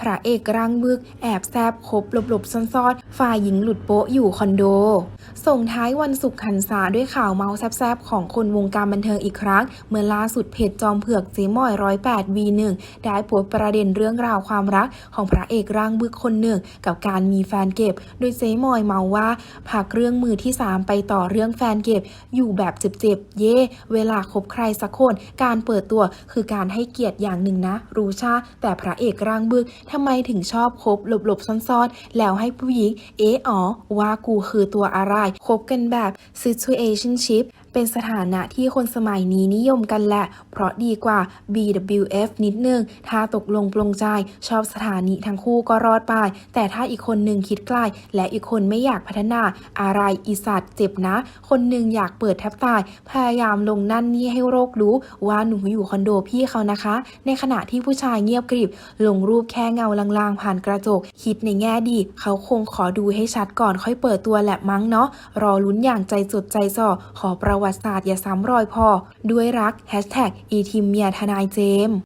พระเอกร่างบึก แอบแซบคบหลบๆซ่อนๆ ฝ่ายหญิงหลุดโป๊ะอยู่คอนโด ส่งท้ายวันศุกร์ขันษาด้วยข่าวเมาส์แซบๆ ของคนวงการบันเทิงอีกครั้ง เมื่อล่าสุดเพจจอมเผือกเจมอยร้อยแปด V1 ได้โพสต์ประเด็นเรื่องราวความรักของพระเอกร่างบึกคนหนึ่ง กับการมีแฟนเก็บ โดยเจมอยเมาว่าพักเรื่องมือที่ 3 ไปต่อเรื่องแฟนเก็บ อยู่แบบเจ็บๆเย่เวลาคบใครสักคน การเปิดตัวคือการให้เกียรติอย่างหนึ่งนะ รู้ชาแต่พระเอกร่างบึกทำไมถึงชอบคบหลบๆซ่อนๆ แล้วให้ผู้หญิง เออ๋อว่ากูคือตัวอะไร คบกันแบบ situationship เป็นสถานะที่คนสมัยนี้นิยมกันแหละ เพราะดีกว่า BWF นิดนึง ถ้าตกลงปลงใจ ชอบสถานีทั้งคู่ก็รอดไป แต่ถ้าอีกคนหนึ่งคิดไกลและอีกคนไม่อยากพัฒนา อะไรอีสัตว์เจ็บนะ คนหนึ่งอยากเปิดแทบตาย พยายามลงนั่นนี่ให้โรครู้ว่าหนูอยู่คอนโดพี่เขานะคะ ในขณะที่ผู้ชายเงียบกริบ ลงรูปแค่เงาลางๆ ผ่านกระจก คิดในแง่ดี เขาคงขอดูให้ชัดก่อนค่อยเปิดตัวแหละมั้งเนาะ รอลุ้นอย่างใจจดใจจ่อ ขอประวัติศาสตร์อย่าซ้ำรอยพอ ด้วยรักแฮชแท็กอีทีมเมียทนายเจมส์